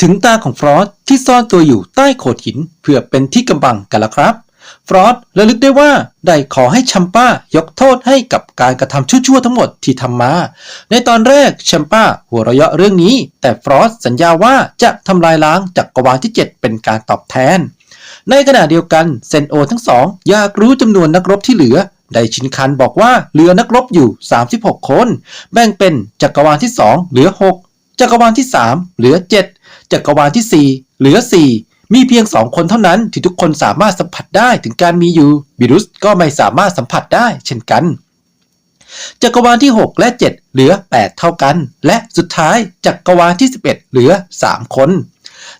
ถึงตาของฟรอสที่ซ่อนตัวอยู่ใต้โขดหินเพื่อเป็นที่กำบังกันแล้วครับ ฟรอสระลึกได้ว่าได้ขอให้แชมป้ายกโทษให้กับการกระทำชั่วๆทั้งหมดที่ทำมา ในตอนแรกแชมป้าหัวเราะเยาะเรื่องนี้ แต่ฟรอสสัญญาว่าจะทำลายล้างจักรวาลที่ 7 เป็นการตอบแทน ในขณะเดียวกันเซนโอทั้งสองอยากรู้จำนวนนักรบที่เหลือได้ชินคันบอกว่าเหลือนักรบอยู่ 36 คน แบ่งเป็นจักรวาลที่ 2 เหลือ 6 จักรวาลที่ 3 เหลือ 7 จักรวาลที่ 4 เหลือ 4 มีเพียง 2 คนเท่านั้นที่ทุกคนสามารถสัมผัสได้ถึงการมีอยู่ บิรุสก็ไม่สามารถสัมผัสได้เช่นกัน จักรวาลที่ 6 และ 7 เหลือ 8 เท่ากัน และสุดท้ายจักรวาลที่ 11 เหลือ 3 คน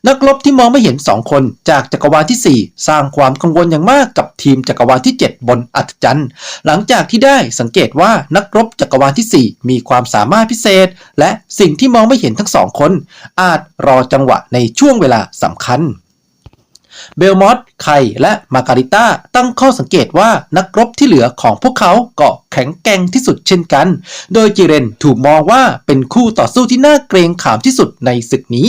นักรบที่มองไม่เห็น 2 คนจากจักรวาลที่ 4 สร้างความกังวลอย่างมากกับทีมจักรวาลที่ 7 บนอัศจรรย์ หลังจากที่ได้สังเกตว่านักรบจักรวาลที่ 4 มีความสามารถพิเศษ และสิ่งที่มองไม่เห็นทั้งสองคน อาจรอจังหวะในช่วงเวลาสำคัญ เบลมอสไคและมาการิต้าตั้งข้อสังเกตว่านักรบที่เหลือของพวกเขาก็แข็งแกร่งที่สุดเช่นกัน โดยจิเรนถูกมองว่าเป็นคู่ต่อสู้ที่น่าเกรงขามที่สุดในศึกนี้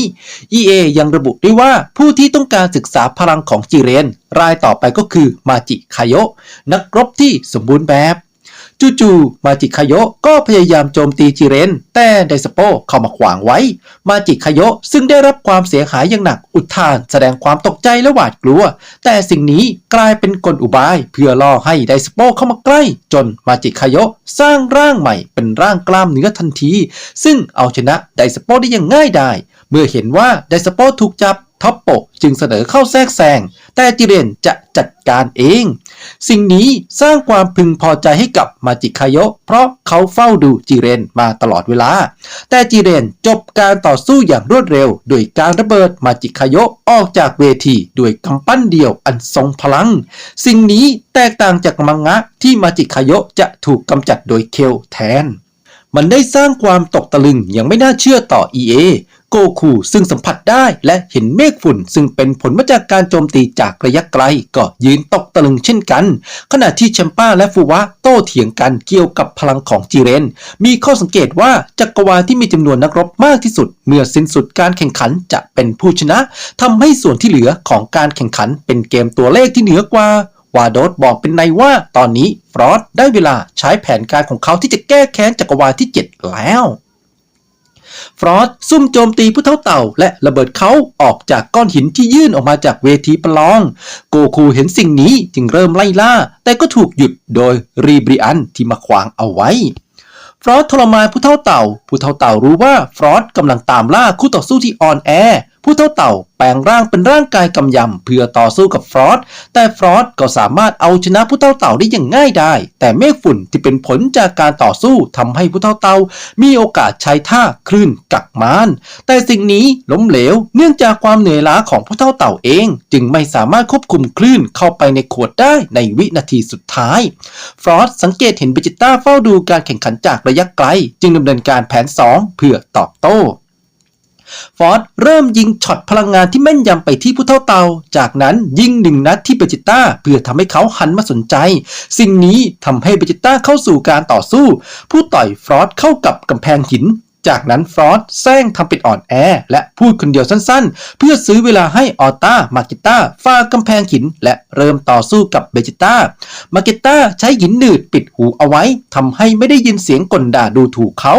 EA ยังระบุด้วยว่าผู้ที่ต้องการศึกษาพลังของจิเรน รายต่อไปก็คือมาจิคาโยะนักรบที่สมบูรณ์แบบ จู่ๆมาจิคาโยก็พยายามโจมตีจิเรน แต่ไดสโปเข้ามาขวางไว้ มาจิคาโยซึ่งได้รับความเสียหายอย่างหนักอุทานแสดงความตกใจและหวาดกลัว แต่สิ่งนี้กลายเป็นกลอุบาย เพื่อล่อให้ไดสโปเข้ามาใกล้ จนมาจิคาโยสร้างร่างใหม่เป็นร่างกล้ามเนื้อทันที ซึ่งเอาชนะไดสโปได้อย่างง่ายดายเมื่อเห็นว่าไดสโปถูกจับท็อปโปจึงเสนอเข้าแทรกแซงแต่จิเรนจะจัดการเอง สิ่งนี้สร้างความพึงพอใจให้กับมาจิคายะเพราะเขาเฝ้าดูจิเรนมาตลอดเวลา แต่จิเรนจบการต่อสู้อย่างรวดเร็ว โดยการระเบิดมาจิคายะออกจากเวทีด้วยกำปั้นเดียวอันทรงพลัง สิ่งนี้แตกต่างจากมังงะที่มาจิคายะจะถูกกำจัดโดยเคลแทนมันได้สร้างความตกตะลึงอย่างไม่น่าเชื่อต่อ EA โกคูซึ่งสัมผัสได้และเห็นเมฆฝุ่น ซึ่งเป็นผลมาจากการโจมตีจากระยะไกล ก็ยืนตกตะลึงเช่นกัน ขณะที่แชมป้าและฟูวะโต้เถียงกันเกี่ยวกับพลังของจิเรน มีข้อสังเกตว่าจักรวาลที่มีจำนวนนักรบมากที่สุด เมื่อสิ้นสุดการแข่งขันจะเป็นผู้ชนะทำให้ส่วนที่เหลือของการแข่งขันเป็นเกมตัวเลขที่เหนือกว่าวาโดสบอกเป็นในว่าตอนนี้ฟรอสได้เวลาใช้แผนการของเขาที่จะแก้แค้นจักรวาลที่ 7 แล้ว ฟรอสซุ่มโจมตีผู้เท่าเต่า และระเบิดเขาออกจากก้อนหินที่ยื่นออกมาจากเวทีประลอง โกคูเห็นสิ่งนี้จึงเริ่มไล่ล่า แต่ก็ถูกหยุดโดยรีบริอันที่มาขวางเอาไว้ฟรอสทรมานผู้เท่าเต่า ผู้เท่าเต่ารู้ว่าฟรอสกำลังตามล่าคู่ต่อสู้ที่อ่อนแอ ผู้เท่าเต่าแปลงร่างเป็นร่างกายกำยำเพื่อต่อสู้กับฟรอสแต่ฟรอสก็สามารถเอาชนะผู้เท่าเต่าได้อย่างง่ายได้ แต่เมฆฝุ่นที่เป็นผลจากการต่อสู้ทำให้ผู้เท่าเต่ามีโอกาสใช้ท่าคลื่นกักมานแต่สิ่งนี้ล้มเหลวเนื่องจากความเหนื่อยล้าของผู้เท่าเต่าเอง จึงไม่สามารถควบคุมคลื่นเข้าไปในขวดได้ในวินาทีสุดท้าย ฟรอสสังเกตเห็นเบจิต้าเฝ้าดูการแข่งขันจากระยะไกล จึงดำเนินการแผน 2 เพื่อตอบโต้ ฟอร์ดเริ่มยิงช็อตพลังงานที่แม่นยำไปที่ผู้เท่าเตา จากนั้นยิงหนึ่งนัดที่เบจิต้าเพื่อทำให้เขาหันมาสนใจ สิ่งนี้ทำให้เบจิต้าเข้าสู่การต่อสู้ ผู้ต่อยฟรอสเข้ากับกำแพงหิน จากนั้นฟรอสแซงทำเป็นอ่อนแอ และพูดคนเดียวสั้นๆ เพื่อซื้อเวลาให้ออต้ามากิต้าฝ่ากำแพงหิน และเริ่มต่อสู้กับเบจิต้ามาเกต้าใช้หินหนืดปิดหูเอาไว้ทำให้ไม่ได้ยินเสียงกลด่าดูถูกเขา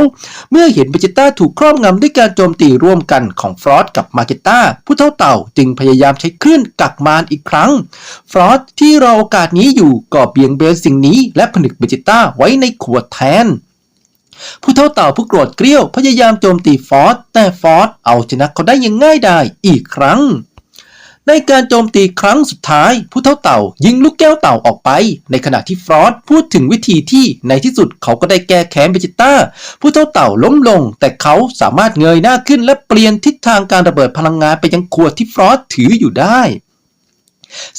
เมื่อเห็นเบจิต้าถูกครอบงำด้วยการโจมตีร่วมกันของฟรอสกับมาเกต้าผู้เท่าเต่าจึงพยายามใช้คลื่นกักมารอีกครั้ง ฟรอสที่รอโอกาสนี้อยู่ก็เบี่ยงเบนสิ่งนี้ และผนึกเบจิต้าไว้ในขวดแทน ผู้เท่าเต่าผู้โกรธเกรี้ยวพยายามโจมตีฟอสแต่ฟอสเอาชนะเขาได้อย่างง่ายดายอีกครั้ง ในการโจมตีครั้งสุดท้าย ผู้เท่าเต่ายิงลูกแก้วเต่าออกไป ในขณะที่ฟรอสพูดถึงวิธีที่ในที่สุดเขาก็ได้แก้แค้นเบจิต้า ผู้เท่าเต่าล้มลง แต่เขาสามารถเงยหน้าขึ้นและเปลี่ยนทิศทางการระเบิดพลังงานไปยังขวดที่ฟรอสถืออยู่ได้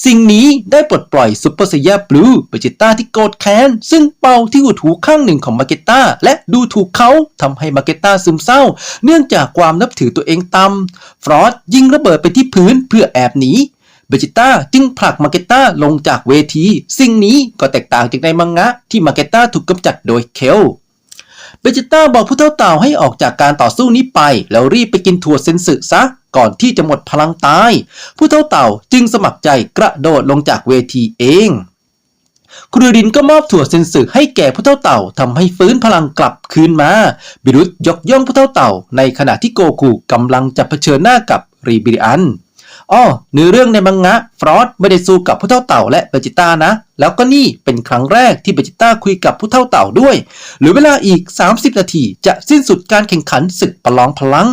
สิ่งนี้ได้ปลดปล่อยซูเปอร์ไซยาบลูเบจิต้าที่โกรธแค้น ซึ่งเป่าที่หูถูข้างหนึ่งของมาเกต้าและดูถูกเขาทำให้มาเกต้าซึมเศร้า เนื่องจากความนับถือตัวเองต่ำฟรอสยิงระเบิดไปที่พื้นเพื่อแอบหนีเบจิต้าจึงผลักมาเกต้าลงจากเวที สิ่งนี้ก็แตกต่างจากในมังงะที่มาเกต้าถูกกำจัดโดยเคล เบจิต้าบอกผู้เท่าเต่าให้ออกจากการต่อสู้นี้ไป แล้วรีบไปกินถั่วเซนสึซะ ก่อนที่จะหมดพลังตาย ผู้เท่าเต่าจึงสมัครใจกระโดดลงจากเวทีเองครูรินก็มอบถั่วเซนสึให้แก่ผู้เท่าเต่าทำให้ฟื้นพลังกลับคืนมา บิรุษยกย่องผู้เท่าเต่า ในขณะที่โกคูกำลังจะเผชิญหน้ากับรีบิริอัน อ้อเนื้อเรื่องในมังงะฟรอสไม่ได้สู้กับผู้เท่าเต่าและเบจิต้านะ แล้วก็นี่เป็นครั้งแรกที่เบจิต้าคุยกับผู้เท่าเต่าด้วย หรือเวลาอีก 30 นาทีจะสิ้นสุดการแข่งขันศึกประลองพลัง